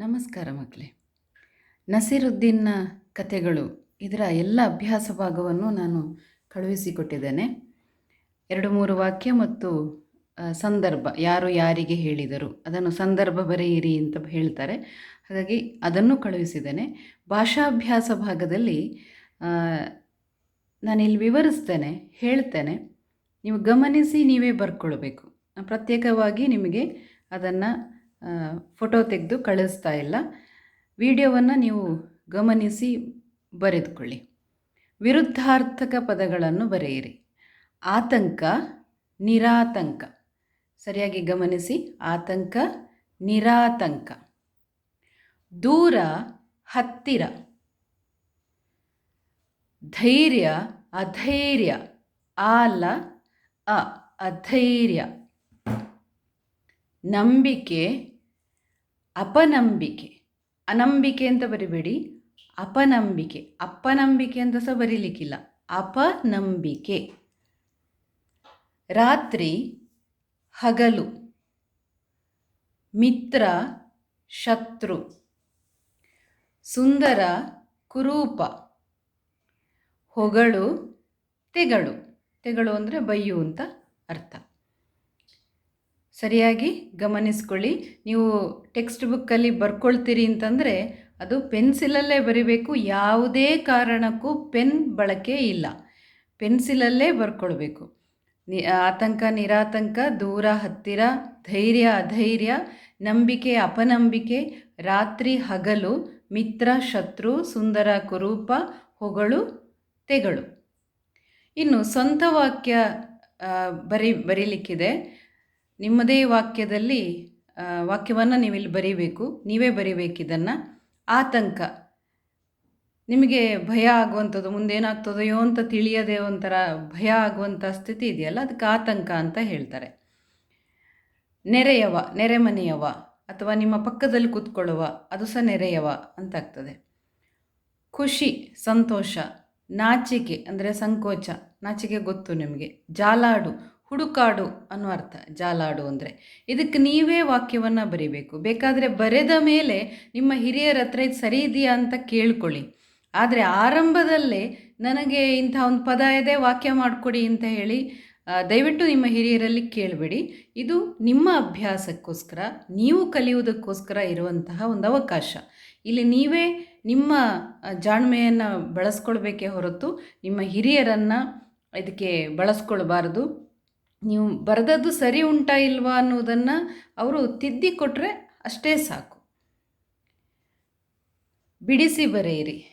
ನಮಸ್ಕಾರ ಮಕ್ಕಳೇ. ನಸೀರುದ್ದೀನ್ನ ಕಥೆಗಳು ಇದರ ಎಲ್ಲ ಅಭ್ಯಾಸ ಭಾಗವನ್ನು ನಾನು ಕಳುಹಿಸಿಕೊಟ್ಟಿದ್ದೇನೆ ಎರಡು ಮೂರು ವಾಕ್ಯ ಮತ್ತು ಸಂದರ್ಭ, ಯಾರು ಯಾರಿಗೆ ಹೇಳಿದರು, ಅದನ್ನು ಸಂದರ್ಭ ಬರೆಯಿರಿ ಅಂತ ಹೇಳ್ತಾರೆ. ಹಾಗಾಗಿ ಅದನ್ನು ಕಳುಹಿಸಿದ್ದೇನೆ. ಭಾಷಾಭ್ಯಾಸ ಭಾಗದಲ್ಲಿ ನಾನಿಲ್ಲಿ ವಿವರಿಸ್ತೇನೆ, ಹೇಳ್ತೇನೆ. ನೀವು ಗಮನಿಸಿ ನೀವೇ ಬರ್ಕೊಳ್ಬೇಕು. ಪ್ರತ್ಯೇಕವಾಗಿ ನಿಮಗೆ ಅದನ್ನು ಫೋಟೋ ತೆಗೆದು ಕಳಿಸ್ತಾ ಇಲ್ಲ. ವಿಡಿಯೋವನ್ನು ನೀವು ಗಮನಿಸಿ ಬರೆದುಕೊಳ್ಳಿ. ವಿರುದ್ಧಾರ್ಥಕ ಪದಗಳನ್ನು ಬರೆಯಿರಿ. ಆತಂಕ, ನಿರಾತಂಕ. ಸರಿಯಾಗಿ ಗಮನಿಸಿ. ಆತಂಕ, ನಿರಾತಂಕ. ದೂರ, ಹತ್ತಿರ. ಧೈರ್ಯ, ಅಧೈರ್ಯ. ಆಲ, ಅ, ಅಧೈರ್ಯ. ನಂಬಿಕೆ, ಅಪನಂಬಿಕೆ. ಅನಂಬಿಕೆ ಅಂತ ಬರಿಬೇಡಿ. ಅಪನಂಬಿಕೆ. ಅಪನಂಬಿಕೆ ಅಂತ ಸಹ ಬರೀಲಿಕ್ಕಿಲ್ಲ. ಅಪನಂಬಿಕೆ. ರಾತ್ರಿ, ಹಗಲು. ಮಿತ್ರ, ಶತ್ರು. ಸುಂದರ, ಕುರೂಪ. ಹೊಗಳು, ತೆಗಳು. ತೆಗಳು ಅಂದರೆ ಬೈಯು ಅಂತ ಅರ್ಥ. ಸರಿಯಾಗಿ ಗಮನಿಸ್ಕೊಳ್ಳಿ. ನೀವು ಟೆಕ್ಸ್ಟ್ ಬುಕ್ಕಲ್ಲಿ ಬರ್ಕೊಳ್ತೀರಿ ಅಂತಂದರೆ ಅದು ಪೆನ್ಸಿಲಲ್ಲೇ ಬರಿಬೇಕು. ಯಾವುದೇ ಕಾರಣಕ್ಕೂ ಪೆನ್ ಬಳಕೆ ಇಲ್ಲ. ಪೆನ್ಸಿಲಲ್ಲೇ ಬರ್ಕೊಳ್ಬೇಕು. ನಿ ಆತಂಕ, ನಿರಾತಂಕ, ದೂರ, ಹತ್ತಿರ, ಧೈರ್ಯ, ಅಧೈರ್ಯ, ನಂಬಿಕೆ, ಅಪನಂಬಿಕೆ, ರಾತ್ರಿ, ಹಗಲು, ಮಿತ್ರ, ಶತ್ರು, ಸುಂದರ, ಕುರೂಪ, ಹೊಗಳು, ತೆಗಳು. ಇನ್ನು ಸ್ವಂತ ವಾಕ್ಯ ಬರಿ ಬರೀಲಿಕ್ಕಿದೆ. ನಿಮ್ಮದೇ ವಾಕ್ಯದಲ್ಲಿ ವಾಕ್ಯವನ್ನು ನೀವಿಲ್ಲಿ ಬರೀಬೇಕು, ನೀವೇ ಬರೀಬೇಕಿದನ್ನು. ಆತಂಕ. ನಿಮಗೆ ಭಯ ಆಗುವಂಥದ್ದು, ಮುಂದೇನಾಗ್ತದೆಯೋ ಅಂತ ತಿಳಿಯದೆ ಒಂಥರ ಭಯ ಆಗುವಂಥ ಸ್ಥಿತಿ ಇದೆಯಲ್ಲ, ಅದಕ್ಕೆ ಆತಂಕ ಅಂತ ಹೇಳ್ತಾರೆ. ನೆರೆಯವ, ನೆರೆಮನೆಯವ, ಅಥವಾ ನಿಮ್ಮ ಪಕ್ಕದಲ್ಲಿ ಕೂತ್ಕೊಳ್ಳುವ, ಅದು ಸಹ ನೆರೆಯವ ಅಂತಾಗ್ತದೆ. ಖುಷಿ, ಸಂತೋಷ, ನಾಚಿಕೆ, ಅಂದರೆ ಸಂಕೋಚ, ನಾಚಿಕೆ ಗೊತ್ತು ನಿಮಗೆ. ಜಾಲಾಡು ಹುಡುಕಾಡು ಅನ್ನೋ ಅರ್ಥ, ಜಾಲಾಡು ಅಂದರೆ. ಇದಕ್ಕೆ ನೀವೇ ವಾಕ್ಯವನ್ನು ಬರಿಬೇಕು. ಬೇಕಾದರೆ ಬರೆದ ಮೇಲೆ ನಿಮ್ಮ ಹಿರಿಯರ ಹತ್ರ ಇದು ಸರಿ ಇದೆಯಾ ಅಂತ ಕೇಳ್ಕೊಳ್ಳಿ. ಆದರೆ ಆರಂಭದಲ್ಲೇ ನನಗೆ ಇಂಥ ಒಂದು ಪದ ಇದೆ, ವಾಕ್ಯ ಮಾಡಿಕೊಡಿ ಅಂತ ಹೇಳಿ ದಯವಿಟ್ಟು ನಿಮ್ಮ ಹಿರಿಯರಲ್ಲಿ ಕೇಳಬೇಡಿ. ಇದು ನಿಮ್ಮ ಅಭ್ಯಾಸಕ್ಕೋಸ್ಕರ, ನೀವು ಕಲಿಯುವುದಕ್ಕೋಸ್ಕರ ಇರುವಂತಹ ಒಂದು ಅವಕಾಶ. ಇಲ್ಲಿ ನೀವೇ ನಿಮ್ಮ ಜಾಣ್ಮೆಯನ್ನು ಬಳಸ್ಕೊಳ್ಬೇಕೇ ಹೊರತು ನಿಮ್ಮ ಹಿರಿಯರನ್ನು ಇದಕ್ಕೆ ಬಳಸ್ಕೊಳ್ಬಾರ್ದು. ನೀವು ಬರೆದದ್ದು ಸರಿ ಉಂಟಾ ಇಲ್ವಾ ಅನ್ನೋದನ್ನು ಅವರು ತಿದ್ದಿ ಕೊಟ್ಟರೆ ಅಷ್ಟೇ ಸಾಕು. ಬಿಡಿಸಿ ಬರೆಯಿರಿ.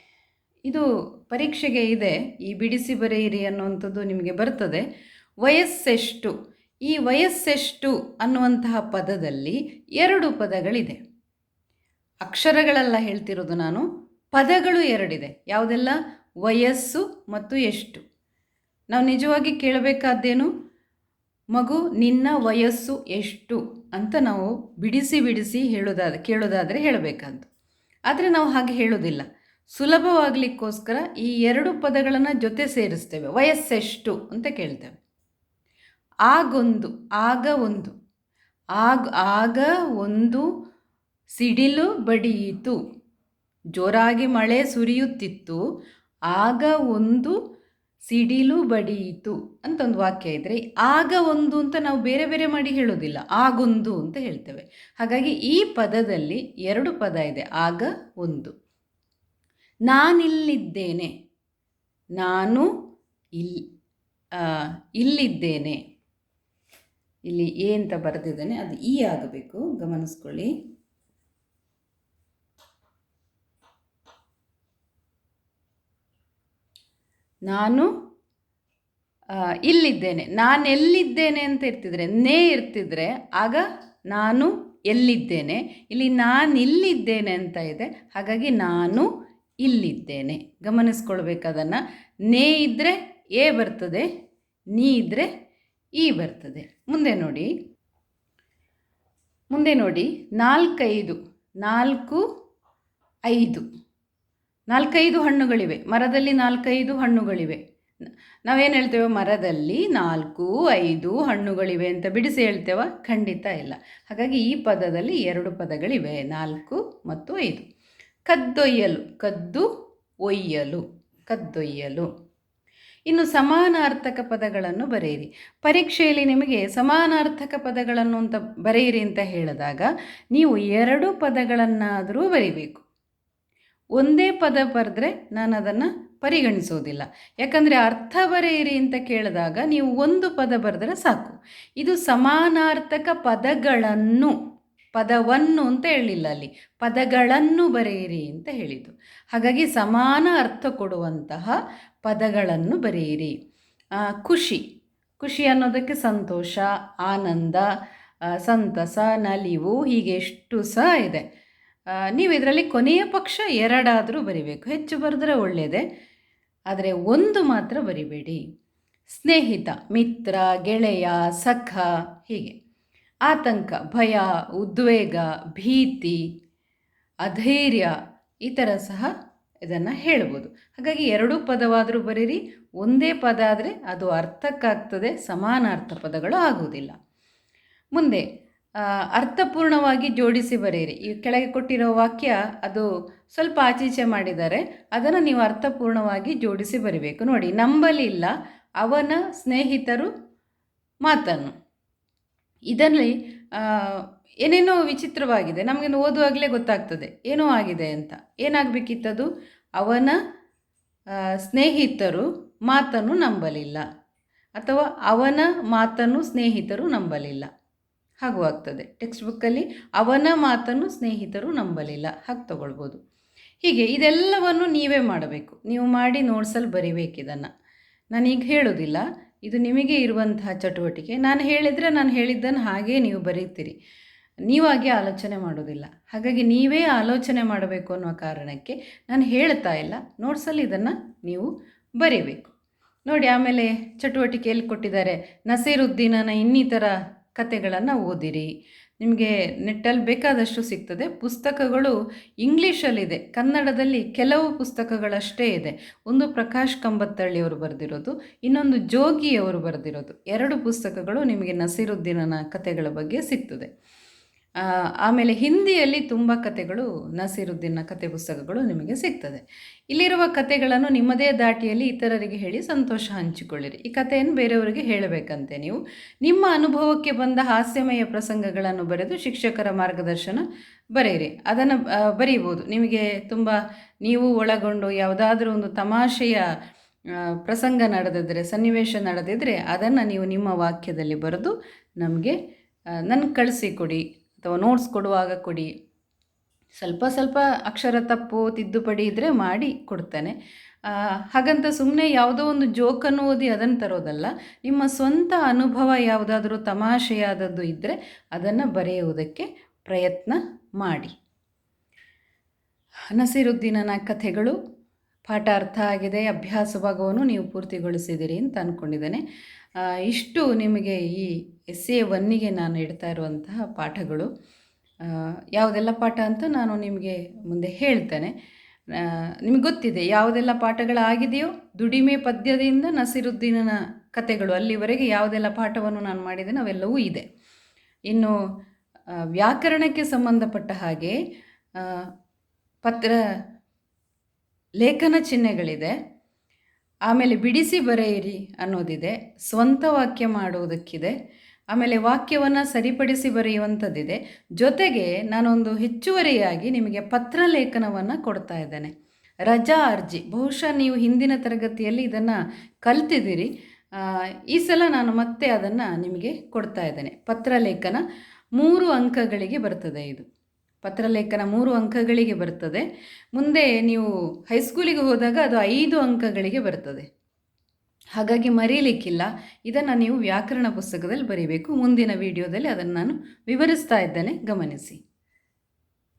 ಇದು ಪರೀಕ್ಷೆಗೆ ಇದೆ, ಈ ಬಿಡಿಸಿ ಬರೆಯಿರಿ ಅನ್ನುವಂಥದ್ದು ನಿಮಗೆ ಬರ್ತದೆ. ವಯಸ್ಸೆಷ್ಟು? ಈ ವಯಸ್ಸೆಷ್ಟು ಅನ್ನುವಂತಹ ಪದದಲ್ಲಿ ಎರಡು ಪದಗಳಿದೆ. ಅಕ್ಷರಗಳೆಲ್ಲ ಹೇಳ್ತಿರೋದು ನಾನು, ಪದಗಳು ಎರಡಿದೆ. ಯಾವುದೆಲ್ಲ? ವಯಸ್ಸು ಮತ್ತು ಎಷ್ಟು? ನಾವು ನಿಜವಾಗಿ ಕೇಳಬೇಕಾದ್ದೇನು? ಮಗು, ನಿನ್ನ ವಯಸ್ಸು ಎಷ್ಟು? ಅಂತ ನಾವು ಬಿಡಿಸಿ ಬಿಡಿಸಿ ಹೇಳೋದಾದ ಕೇಳೋದಾದರೆ ಹೇಳಬೇಕಾದ್ದು. ಆದರೆ ನಾವು ಹಾಗೆ ಹೇಳೋದಿಲ್ಲ. ಸುಲಭವಾಗಲಿಕ್ಕೋಸ್ಕರ ಈ ಎರಡು ಪದಗಳನ್ನು ಜೊತೆ ಸೇರಿಸ್ತೇವೆ. ವಯಸ್ಸೆಷ್ಟು ಅಂತ ಕೇಳ್ತೇವೆ. ಆಗೊಂದು, ಆಗ ಒಂದು. ಆಗ ಆಗ ಒಂದು, ಸಿಡಿಲು ಬಡಿಯಿತು. ಜೋರಾಗಿ ಮಳೆ ಸುರಿಯುತ್ತಿತ್ತು. ಆಗ ಒಂದು ಸಿಡಿಲು ಬಡಿಯಿತು ಅಂತ ಒಂದು ವಾಕ್ಯ ಇದ್ದರೆ ಆಗ ಒಂದು ಅಂತ ನಾವು ಬೇರೆ ಬೇರೆ ಮಾಡಿ ಹೇಳೋದಿಲ್ಲ, ಆಗೊಂದು ಅಂತ ಹೇಳ್ತೇವೆ. ಹಾಗಾಗಿ ಈ ಪದದಲ್ಲಿ ಎರಡು ಪದ ಇದೆ, ಆಗ ಒಂದು. ನಾನಿಲ್ಲಿದ್ದೇನೆ, ನಾನು ಇಲ್ ಇಲ್ಲಿದ್ದೇನೆ. ಇಲ್ಲಿ ಎ ಅಂತ ಬರೆದಿದ್ದೇನೆ, ಅದು ಈ ಆಗಬೇಕು, ಗಮನಿಸ್ಕೊಳ್ಳಿ. ನಾನು ಇಲ್ಲಿದ್ದೇನೆ. ನಾನು ಎಲ್ಲಿದ್ದೇನೆ ಅಂತ ಇರ್ತಿದ್ರೆ, ನೇ ಇರ್ತಿದ್ರೆ, ಆಗ ನಾನು ಎಲ್ಲಿದ್ದೇನೆ? ಇಲ್ಲಿ ನಾನು ಇಲ್ಲಿದ್ದೇನೆ ಅಂತ ಇದೆ, ಹಾಗಾಗಿ ನಾನು ಇಲ್ಲಿದ್ದೇನೆ. ಗಮನಿಸ್ಕೊಳ್ಬೇಕದನ್ನು, ನೇ ಇದ್ದರೆ ಎ ಬರ್ತದೆ, ನೀ ಇದ್ದರೆ ಈ ಬರ್ತದೆ. ಮುಂದೆ ನೋಡಿ. ಮುಂದೆ ನೋಡಿ, ನಾಲ್ಕೈದು, ನಾಲ್ಕು, ಐದು. ನಾಲ್ಕೈದು ಹಣ್ಣುಗಳಿವೆ. ಮರದಲ್ಲಿ ನಾಲ್ಕೈದು ಹಣ್ಣುಗಳಿವೆ. ನಾವೇನು ಹೇಳ್ತೇವೆ? ಮರದಲ್ಲಿ ನಾಲ್ಕು, ಐದು ಹಣ್ಣುಗಳಿವೆ ಅಂತ ಬಿಡಿಸಿ ಹೇಳ್ತೇವ? ಖಂಡಿತ ಇಲ್ಲ. ಹಾಗಾಗಿ ಈ ಪದದಲ್ಲಿ ಎರಡು ಪದಗಳಿವೆ. ನಾಲ್ಕು ಮತ್ತು ಐದು. ಕದ್ದೊಯ್ಯಲು. ಕದ್ದು ಒಯ್ಯಲು. ಕದ್ದೊಯ್ಯಲು. ಇನ್ನು ಸಮಾನಾರ್ಥಕ ಪದಗಳನ್ನು ಬರೆಯಿರಿ. ಪರೀಕ್ಷೆಯಲ್ಲಿ ನಿಮಗೆ ಸಮಾನಾರ್ಥಕ ಪದಗಳನ್ನು ಅಂತ ಬರೆಯಿರಿ ಅಂತ ಹೇಳಿದಾಗ ನೀವು ಎರಡು ಪದಗಳನ್ನಾದರೂ ಬರಿಬೇಕು. ಒಂದೇ ಪದ ಬರೆದ್ರೆ ನಾನು ಅದನ್ನು ಪರಿಗಣಿಸೋದಿಲ್ಲ. ಯಾಕಂದರೆ ಅರ್ಥ ಬರೆಯಿರಿ ಅಂತ ಕೇಳಿದಾಗ ನೀವು ಒಂದು ಪದ ಬರೆದ್ರೆ ಸಾಕು. ಇದು ಸಮಾನಾರ್ಥಕ ಪದಗಳನ್ನು, ಪದವನ್ನು ಅಂತ ಹೇಳಿಲ್ಲ ಅಲ್ಲಿ. ಪದಗಳನ್ನು ಬರೆಯಿರಿ ಅಂತ ಹೇಳಿದ್ದು. ಹಾಗಾಗಿ ಸಮಾನ ಅರ್ಥ ಕೊಡುವಂತಹ ಪದಗಳನ್ನು ಬರೆಯಿರಿ. ಖುಷಿ. ಖುಷಿ ಅನ್ನೋದಕ್ಕೆ ಸಂತೋಷ, ಆನಂದ ಸಂತಸ, ನಲಿವು, ಹೀಗೆ ಎಷ್ಟು ಸಹ ಇದೆ. ನೀವು ಇದರಲ್ಲಿ ಕೊನೆಯ ಪಕ್ಷ ಎರಡಾದರೂ ಬರಿಬೇಕು. ಹೆಚ್ಚು ಬರೆದ್ರೆ ಒಳ್ಳೆಯದೇ ಆದರೆ ಒಂದು ಮಾತ್ರ ಬರಿಬೇಡಿ. ಸ್ನೇಹಿತ, ಮಿತ್ರ, ಗೆಳೆಯ, ಸಖ, ಹೀಗೆ. ಆತಂಕ, ಭಯ, ಉದ್ವೇಗ, ಭೀತಿ, ಅಧೈರ್ಯ, ಈ ಥರ ಸಹ ಇದನ್ನು ಹೇಳ್ಬೋದು. ಹಾಗಾಗಿ ಎರಡೂ ಪದವಾದರೂ ಬರೀರಿ. ಒಂದೇ ಪದ ಆದರೆ ಅದು ಅರ್ಥಕ್ಕಾಗ್ತದೆ, ಸಮಾನಾರ್ಥ ಪದಗಳು ಆಗುವುದಿಲ್ಲ. ಮುಂದೆ ಅರ್ಥಪೂರ್ಣವಾಗಿ ಜೋಡಿಸಿ ಬರೆಯಿರಿ. ಈ ಕೆಳಗೆ ಕೊಟ್ಟಿರೋ ವಾಕ್ಯ ಅದು ಸ್ವಲ್ಪ ಆಚೀಚೆ ಮಾಡಿದ್ದಾರೆ. ಅದನ್ನು ನೀವು ಅರ್ಥಪೂರ್ಣವಾಗಿ ಜೋಡಿಸಿ ಬರಿಬೇಕು. ನೋಡಿ, ನಂಬಲಿಲ್ಲ ಅವನ ಸ್ನೇಹಿತರು ಮಾತನ್ನು. ಇದರಲ್ಲಿ ಏನೇನೋ ವಿಚಿತ್ರವಾಗಿದೆ. ನಮಗೆ ಓದುವಾಗಲೇ ಗೊತ್ತಾಗ್ತದೆ. ಏನೋ ಆಗಿದೆ ಅಂತ. ಏನಾಗಬೇಕಿತ್ತದು? ಅವನ ಸ್ನೇಹಿತರು ಮಾತನ್ನು ನಂಬಲಿಲ್ಲ. ಅಥವಾ ಅವನ ಮಾತನ್ನು ಸ್ನೇಹಿತರು ನಂಬಲಿಲ್ಲ. ಹಾಗೂ ಆಗ್ತದೆ ಟೆಕ್ಸ್ಟ್ ಬುಕ್ಕಲ್ಲಿ ಅವನ ಮಾತನ್ನು ಸ್ನೇಹಿತರು ನಂಬಲಿಲ್ಲ. ಹಾಗೆ ತಗೊಳ್ಬೋದು. ಹೀಗೆ ಇದೆಲ್ಲವನ್ನು ನೀವೇ ಮಾಡಬೇಕು. ನೀವು ಮಾಡಿ ನೋಟ್ಸಲ್ಲಿ ಬರಿಬೇಕು ಇದನ್ನು. ನಾನೀಗ ಹೇಳೋದಿಲ್ಲ. ಇದು ನಿಮಗೆ ಇರುವಂತಹ ಚಟುವಟಿಕೆ. ನಾನು ಹೇಳಿದರೆ ನಾನು ಹೇಳಿದ್ದನ್ನು ಹಾಗೇ ನೀವು ಬರೀತೀರಿ. ನೀವಾಗೆ ಆಲೋಚನೆ ಮಾಡೋದಿಲ್ಲ ಹಾಗಾಗಿ ನೀವೇ ಆಲೋಚನೆ ಮಾಡಬೇಕು ಅನ್ನೋ ಕಾರಣಕ್ಕೆ ನಾನು ಹೇಳ್ತಾ ಇಲ್ಲ. ನೋಟ್ಸಲ್ಲಿ ಇದನ್ನು ನೀವು ಬರೀಬೇಕು. ನೋಡಿ, ಆಮೇಲೆ ಚಟುವಟಿಕೆಯಲ್ಲಿ ಕೊಟ್ಟಿದ್ದಾರೆ. ನಸೀರುದ್ದೀನನ ಇನ್ನಿತರ ಕತೆಗಳನ್ನು ಓದಿರಿ. ನಿಮಗೆ ನೆಟ್ಟಲ್ಲಿ ಬೇಕಾದಷ್ಟು ಸಿಗ್ತದೆ. ಪುಸ್ತಕಗಳು ಇಂಗ್ಲೀಷಲ್ಲಿದೆ. ಕನ್ನಡದಲ್ಲಿ ಕೆಲವು ಪುಸ್ತಕಗಳಷ್ಟೇ ಇದೆ. ಒಂದು ಪ್ರಕಾಶ್ ಕಂಬತ್ತಳ್ಳಿಯವರು ಬರೆದಿರೋದು, ಇನ್ನೊಂದು ಜೋಗಿಯವರು ಬರೆದಿರೋದು. ಎರಡು ಪುಸ್ತಕಗಳು ನಿಮಗೆ ನಸೀರುದ್ದೀನನ ಕತೆಗಳ ಬಗ್ಗೆ ಸಿಗ್ತದೆ. ಆಮೇಲೆ ಹಿಂದಿಯಲ್ಲಿ ತುಂಬ ಕತೆಗಳು ನಸೀರುದ್ದೀನ್ನ ಕತೆ ಪುಸ್ತಕಗಳು ನಿಮಗೆ ಸಿಗ್ತದೆ. ಇಲ್ಲಿರುವ ಕತೆಗಳನ್ನು ನಿಮ್ಮದೇ ದಾಟಿಯಲ್ಲಿ ಇತರರಿಗೆ ಹೇಳಿ ಸಂತೋಷ ಹಂಚಿಕೊಳ್ಳಿರಿ. ಈ ಕಥೆಯನ್ನು ಬೇರೆಯವರಿಗೆ ಹೇಳಬೇಕಂತೆ ನೀವು. ನಿಮ್ಮ ಅನುಭವಕ್ಕೆ ಬಂದ ಹಾಸ್ಯಮಯ ಪ್ರಸಂಗಗಳನ್ನು ಬರೆದು ಶಿಕ್ಷಕರ ಮಾರ್ಗದರ್ಶನ ಬರೆಯಿರಿ. ಅದನ್ನು ಬರೀಬೋದು ನಿಮಗೆ ತುಂಬ ನೀವು ಒಳಗೊಂಡು ಯಾವುದಾದ್ರೂ ಒಂದು ತಮಾಷೆಯ ಪ್ರಸಂಗ ನಡೆದಿದ್ದರೆ ಸನ್ನಿವೇಶ ನಡೆದಿದ್ದರೆ ಅದನ್ನು ನೀವು ನಿಮ್ಮ ವಾಕ್ಯದಲ್ಲಿ ಬರೆದು ನಮಗೆ ನನಗೆ ಕಳಿಸಿಕೊಡಿ ಅಥವಾ ನೋಟ್ಸ್ ಕೊಡುವಾಗ ಕೊಡಿ. ಸ್ವಲ್ಪ ಸ್ವಲ್ಪ ಅಕ್ಷರ ತಪ್ಪು, ತಿದ್ದುಪಡಿ ಇದ್ದರೆ ಮಾಡಿ ಕೊಡ್ತಾನೆ. ಹಾಗಂತ ಸುಮ್ಮನೆ ಯಾವುದೋ ಒಂದು ಜೋಕನ್ನು ಓದಿ ಅದನ್ನು ತರೋದಲ್ಲ. ನಿಮ್ಮ ಸ್ವಂತ ಅನುಭವ ಯಾವುದಾದ್ರೂ ತಮಾಷೆಯಾದದ್ದು ಇದ್ದರೆ ಅದನ್ನು ಬರೆಯುವುದಕ್ಕೆ ಪ್ರಯತ್ನ ಮಾಡಿ. ನಸೀರುದ್ದೀನನ ಕಥೆಗಳು. ಪಾಠ ಅರ್ಥ ಆಗಿದೆ, ಅಭ್ಯಾಸ ಭಾಗವನ್ನು ನೀವು ಪೂರ್ತಿಗೊಳಿಸಿದ್ದೀರಿ ಅಂತ ಅಂದ್ಕೊಂಡಿದ್ದೇನೆ ಇಷ್ಟು ನಿಮಗೆ ಈ ಎಸ್ ಎ ಒನ್ನಿಗೆ ನಾನು ಇಡ್ತಾ ಇರುವಂತಹ ಪಾಠಗಳು. ಯಾವುದೆಲ್ಲ ಪಾಠ ಅಂತ ನಾನು ನಿಮಗೆ ಮುಂದೆ ಹೇಳ್ತೇನೆ. ನಿಮಗೆ ಗೊತ್ತಿದೆ, ಯಾವುದೆಲ್ಲ ಪಾಠಗಳಾಗಿದೆಯೋ ದುಡಿಮೆ ಪದ್ಯದಿಂದ ನಸಿರುದ್ದೀನನ ಕತೆಗಳು ಅಲ್ಲಿವರೆಗೆ ಯಾವುದೆಲ್ಲ ಪಾಠವನ್ನು ನಾನು ಮಾಡಿದ್ದೇನೆ ಅವೆಲ್ಲವೂ ಇದೆ. ಇನ್ನು ವ್ಯಾಕರಣಕ್ಕೆ ಸಂಬಂಧಪಟ್ಟ ಹಾಗೆ ಪತ್ರ ಲೇಖನ ಚಿಹ್ನೆಗಳಿದೆ. ಆಮೇಲೆ ಬಿಡಿಸಿ ಬರೆಯಿರಿ ಅನ್ನೋದಿದೆ. ಸ್ವಂತ ವಾಕ್ಯ ಮಾಡುವುದಕ್ಕಿದೆ. ಆಮೇಲೆ ವಾಕ್ಯವನ್ನು ಸರಿಪಡಿಸಿ ಬರೆಯುವಂಥದ್ದಿದೆ. ಜೊತೆಗೆ ನಾನೊಂದು ಹೆಚ್ಚುವರಿಯಾಗಿ ನಿಮಗೆ ಪತ್ರ ಲೇಖನವನ್ನು ಕೊಡ್ತಾ ಇದ್ದೇನೆ. ರಜಾ ಅರ್ಜಿ. ಬಹುಶಃ ನೀವು ಹಿಂದಿನ ತರಗತಿಯಲ್ಲಿ ಇದನ್ನು ಕಲ್ತಿದ್ದೀರಿ. ಈ ಸಲ ನಾನು ಮತ್ತೆ ಅದನ್ನು ನಿಮಗೆ ಕೊಡ್ತಾ ಇದ್ದೇನೆ. ಪತ್ರ ಲೇಖನ. ಮೂರು ಅಂಕಗಳಿಗೆ ಬರ್ತದೆ ಇದು. ಪತ್ರಲೇಖನ ಮೂರು ಅಂಕಗಳಿಗೆ ಬರ್ತದೆ. ಮುಂದೆ ನೀವು ಹೈಸ್ಕೂಲಿಗೆ ಹೋದಾಗ ಅದು ಐದು ಅಂಕಗಳಿಗೆ ಬರ್ತದೆ. ಹಾಗಾಗಿ ಮರೀಲಿಕ್ಕಿಲ್ಲ. ಇದನ್ನು ನೀವು ವ್ಯಾಕರಣ ಪುಸ್ತಕದಲ್ಲಿ ಬರೀಬೇಕು. ಮುಂದಿನ ವಿಡಿಯೋದಲ್ಲಿ ಅದನ್ನು ನಾನು ವಿವರಿಸ್ತಾ ಇದ್ದೇನೆ. ಗಮನಿಸಿ.